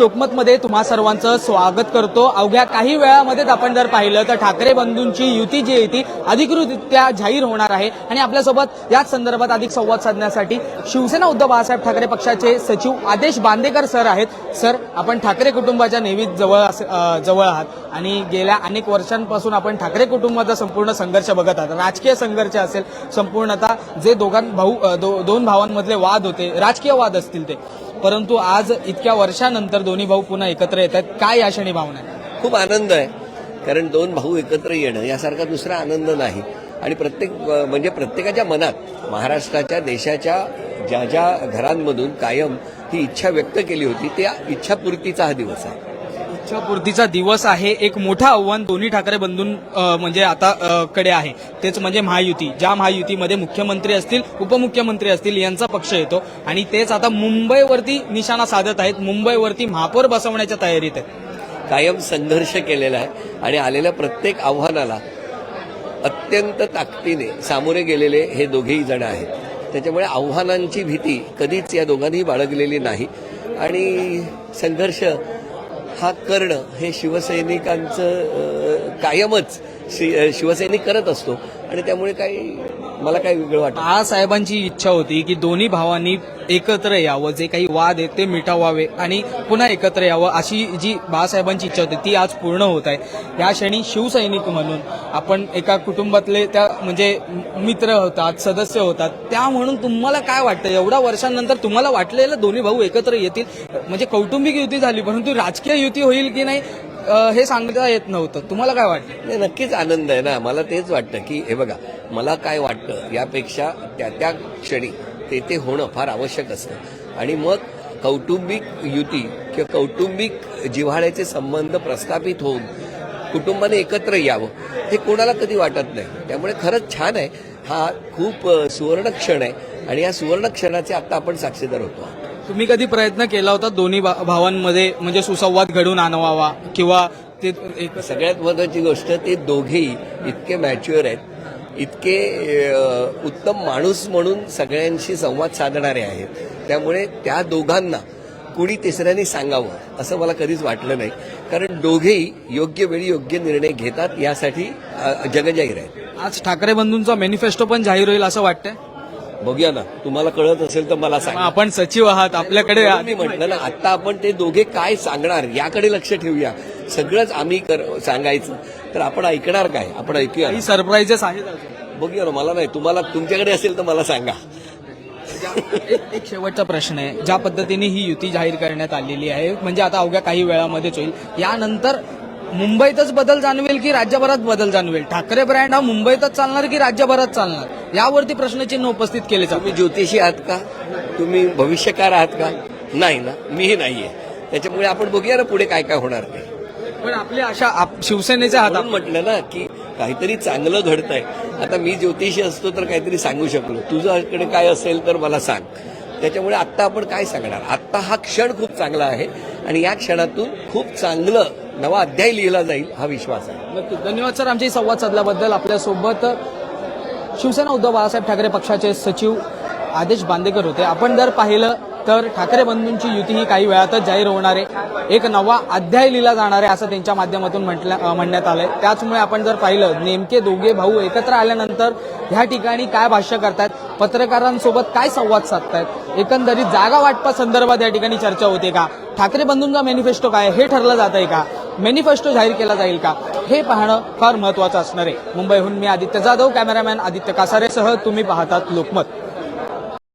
लोकमतमध्ये तुम्हा सर्वांचं स्वागत करतो. अवघ्या काही वेळामध्येच आपण जर पाहिलं तर ठाकरे बंधूंची युती जी आहे ती अधिकृतरित्या जाहीर होणार आहे. आणि आपल्यासोबत याच संदर्भात अधिक संवाद साधण्यासाठी शिवसेना उद्धव बाळासाहेब ठाकरे पक्षाचे सचिव आदेश बांदेकर सर आहेत. सर आपण ठाकरे कुटुंबाच्या नेहमीच जवळ जवळ आहात. आणि गेल्या अनेक वर्षांपासून आपण ठाकरे कुटुंबाचा संपूर्ण संघर्ष बघत आहात. राजकीय संघर्ष असेल संपूर्णतः जे दोघां भाऊ दो- दोन भावांमधले वाद होते राजकीय वाद असतील ते. परंतु आज इतक्या वर्षानंतर दोन्ही भाऊ पुन्हा एकत्र येत आहेत. काय या क्षणी भावना आहे? खूप आनंद आहे. कारण दोन भाऊ एकत्र येणं यासारखा दुसरा आनंद नाही. आणि प्रत्येक म्हणजे प्रत्येकाच्या मनात महाराष्ट्राच्या देशाच्या ज्या ज्या घरांमधून कायम ही इच्छा व्यक्त केली होती त्या इच्छापूर्तीचा हा दिवस आहे. इच्छापूर्तीचा दिवस आहे. एक मोठं आव्हान दोन्ही ठाकरे बंधूं म्हणजे आता कडे आहे. तेच म्हणजे महायुती. ज्या महायुतीमध्ये मुख्यमंत्री असतील उपमुख्यमंत्री असतील यांचा पक्ष येतो. आणि तेच आता मुंबईवरती निशाणा साधत आहेत. मुंबईवरती महापौर बसवण्याच्या तयारीत आहेत. कायम संघर्ष केलेला आहे. आणि आलेल्या प्रत्येक आव्हानाला अत्यंत ताकदीने सामोरे गेलेले हे दोघेही जण आहेत. त्याच्यामुळे आव्हानांची भीती कधीच या दोघांनी बाळगलेली नाही. आणि संघर्ष हा करणं हे शिवसैनिकांचं कायमच शि- शिवसैनिक करत असतो. आणि त्यामुळे काही मला काही वेगळं वाटत साहेबांची इच्छा होती की दोन्ही भावांनी एकत्र यावं जे काही वाद आहेत ते मिटावावे आणि पुन्हा एकत्र यावं अशी जी बाळासाहेबांची इच्छा होती ती आज पूर्ण होत आहे. या क्षणी शिवसैनिक म्हणून आपण एका कुटुंबातले त्या म्हणजे मित्र होतात सदस्य होतात त्या म्हणून तुम्हाला काय वाटतं? एवढ्या वर्षांनंतर तुम्हाला वाटलेलं दोन्ही भाऊ एकत्र येतील? म्हणजे कौटुंबिक युती झाली परंतु राजकीय युती होईल की नाही? हे सांगता येत नव्हतं. तुम्हाला काय वाटतं? नाही नक्कीच आनंद आहे ना. मला तेच वाटतं की हे बघा मला काय वाटतं यापेक्षा त्या त्या क्षणी ते ते होणं फार आवश्यक असतं. आणि मग कौटुंबिक युती किंवा कौटुंबिक जिव्हाळ्याचे संबंध प्रस्थापित होऊन कुटुंबाने एकत्र यावं हे कोणाला कधी वाटत नाही. त्यामुळे खरंच छान आहे. हा खूप सुवर्ण क्षण आहे. आणि या सुवर्ण क्षणाचे आता आपण साक्षीदार होतो. आहोत. तुम्ही कधी प्रयत्न केला होता दोन्ही भा- भावांमध्ये म्हणजे सुसंवाद घडून आणावा किंवा ते एक सगळ्यात महत्वाची गोष्ट ते दोघेही इतके मॅच्युअर आहेत इतके अ, उत्तम माणूस म्हणून सगळ्यांशी संवाद साधणारे आहेत. त्यामुळे त्या दोघांना कुणी तिसऱ्यांनी सांगावं असं मला कधीच वाटलं नाही. कारण दोघेही योग्य वेळी योग्य निर्णय घेतात यासाठी अ, जगजाहीर आहेत. आज ठाकरे बंधूंचा मॅनिफेस्टो पण जाहीर होईल असं वाटतंय? बघूया ना. तुम्हाला कळत असेल तर मला सांगा. आपण सचिव आहात आपल्याकडे मी म्हटलं ना आता आपण ते दोघे काय सांगणार याकडे लक्ष ठेवूया. सगळंच आम्ही कर सांगायचं. तर आपण ऐकणार काय? आपण ऐकूया सरप्राईजेस आहेत अजून. बघूया ना मला नाही. तुम्हाला तुमच्याकडे असेल तर मला सांगा. एक एक शेवटचा प्रश्न आहे. ज्या पद्धतीने ही युती जाहीर करण्यात आलेली आहे म्हणजे आता अवघ्या काही वेळामध्येच होईल. यानंतर मुंबईतच बदल जाणवेल की राज्यभरात बदल जाणवेल? ठाकरे ब्रँड हा मुंबईतच चालणार की राज्यभरात चालणार? यावरती प्रश्नचिन्ह उपस्थित केले जाते तुम्ही ज्योतिषी आहात का? तुम्ही भविष्यकार आहात का? नाही ना मीही नाहीये. त्याच्यामुळे आपण बघूया ना पुढे काय काय होणार ते. पण आपली आप- शिवसेनेच्या हातात. म्हटलं ना की काहीतरी चांगलं घडतंय. आता मी ज्योतिषी असतो तर काहीतरी सांगू शकलो. तुझ्याकडे काय असेल तर मला सांग. त्याच्यामुळे आत्ता आपण काय सांगणार? आत्ता हा क्षण खूप चांगला आहे आणि या क्षणातून खूप चांगलं नवा अध्याय लिहिला जाईल हा विश्वास आहे. नक्की. धन्यवाद सर. आमच्याशी संवाद साधल्याबद्दल आपल्यासोबत शिवसेना उद्धव बाळासाहेब ठाकरे पक्षाचे सचिव आदेश बांदेकर होते. आपण जर पाहिलं तर ठाकरे बंधूंची युती ही काही वेळातच जाहीर होणार आहे. एक नवा अध्याय लिहिला जाणार आहे असं त्यांच्या माध्यमातून म्हटल्या म्हणण्यात आलंय. त्याचमुळे आपण जर पाहिलं नेमके दोघे भाऊ एकत्र आल्यानंतर ह्या ठिकाणी काय भाष्य करतायत? पत्रकारांसोबत काय संवाद साधतायत? एकंदरीत जागा वाटपा संदर्भात या ठिकाणी चर्चा होते का? ठाकरे बंधूंचा मॅनिफेस्टो काय? हे ठरलं जात आहे का? मेनिफेस्टो जाहीर केला जाईल का? हे पाहणं फार महत्वाचं असणार आहे. मुंबईहून मी आदित्य जाधव कॅमेरामॅन आदित्य कासारेसह तुम्ही पाहतात लोकमत.